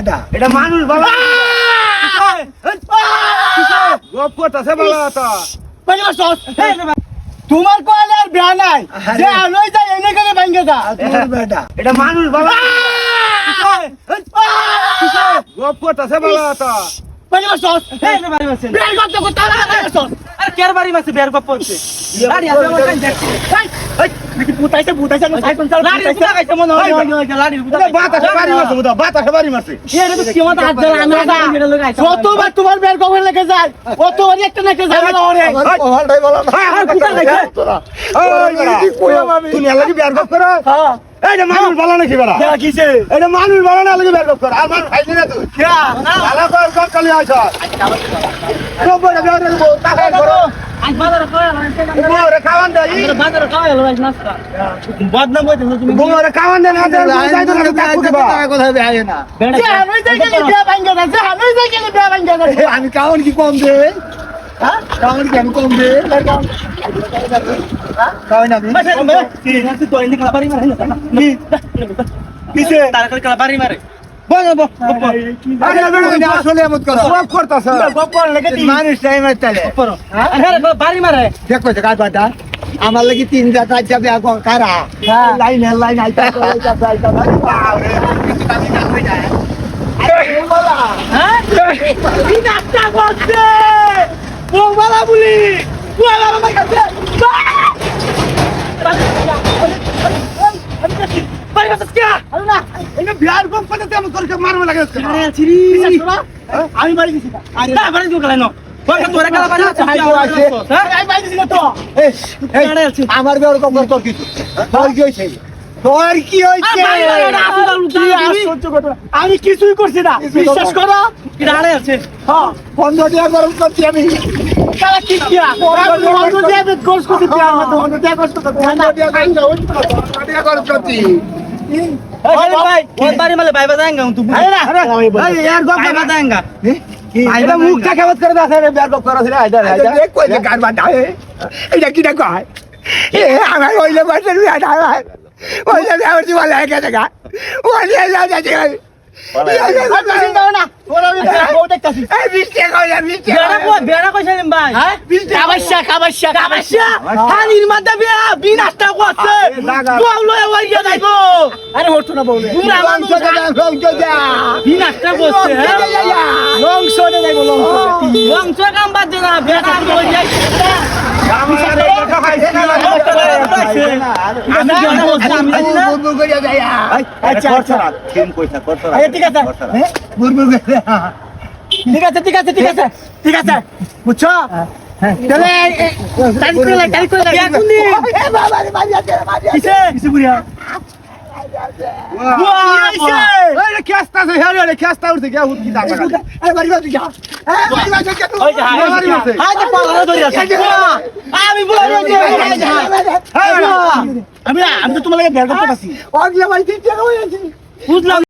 এটা এটা মানুষ বলা গপ করতেছে বলা তোমার কয়লে আর বিয়া নাই। যে আলোই যায় এনে করে ভাঙ্গে যা বেটা। এটা মানুষ বলা গপ করতেছে বলা তো পানি মারছস বিয়ার করতে করতে আলা মারছস লাড়ি আছে আমার কাছে দেখছি। এই নাকি পুতাইছে পুতাইছে না সাইকেল চালা লাড়ি পুতা গাইছে মনে হয়। পুতা বাড়ি বাতাসে বাড়ি এর তো কিমত হাত ধরে আমি যতবার তোমার বের কবে লেগে যায় অতবার একটা নাকি যায় না। ওরে আর পুতা গাইছে তুমি এলাকি বিয়ার গপ করো। হ্যাঁ। এটা মানুষ বলা নাকি বেড়া? কেরা কিছে এটা মানুষ বলা না গপ করো? আর মানুষ খাইলি না তুই কেরা ভালো গপ কালি আইছ আমি কাউন কি? কম দে কাউন কি? আমি কম দে কাউন আমি কিসে তার করে কালাবারি মারে। আমার লাগি তিন জাত আজ কারা? হ্যাঁ। লাইন আইতা বলা বলি। বলা আমার কাছে বাড়ি কাছে কি আরে গপ করতে আমি করে মারবে লাগে আরে ছিরি। আমি বাড়ি গেছি আরে না বাড়ি গেলাম তোরা হ্যাঁ? আমি আমার তোর কিছু তোর কি তোর কি আমি কিছুই করছি না। বিশ্বাস করো? আছে। হ্যাঁ। গরম করছি আমি। বন্ধু দিয়া গরম করছি। ভাই ভাই ওই বাড়ি মালে ভাই বাজাঙ্গা তুই আরে না এই ইয়ার গপ ভাই বাজাঙ্গা এটা মুখ দেখাবাত করে দাস রে বিয়ার গপ করা রে আইদা আইদা দেখ কই যে গান বাঁধা হে এটা কি না কয় এ আমার ওইলে বাসের বিয়া না হয় ওইলে আমার জীবন লাগে গেছে গা ওইলে যা যাচ্ছে এই বৃষ্টি কইলে বৃষ্টি বেড়া কই বেড়া কইছে ভাই হ্যাঁ কাবাসা কাবাসা কাবাসা হানির মাদা বিয়া বিনাশটা করছে বউ লয়ে ওই গিয়ে যাইবো আরে হতো না হ্যাঁ বংশ বংশ কাম বাদ দে না বেটা আচ্ছা আচ্ছা আচ্ছা হ্যাঁ? ঠিক আছে ঠিক আছে ঠিক আছে ঠিক আছে বুঝছ তাহলে আমি তো তোমার বের করতে পারছি। বুঝলাম।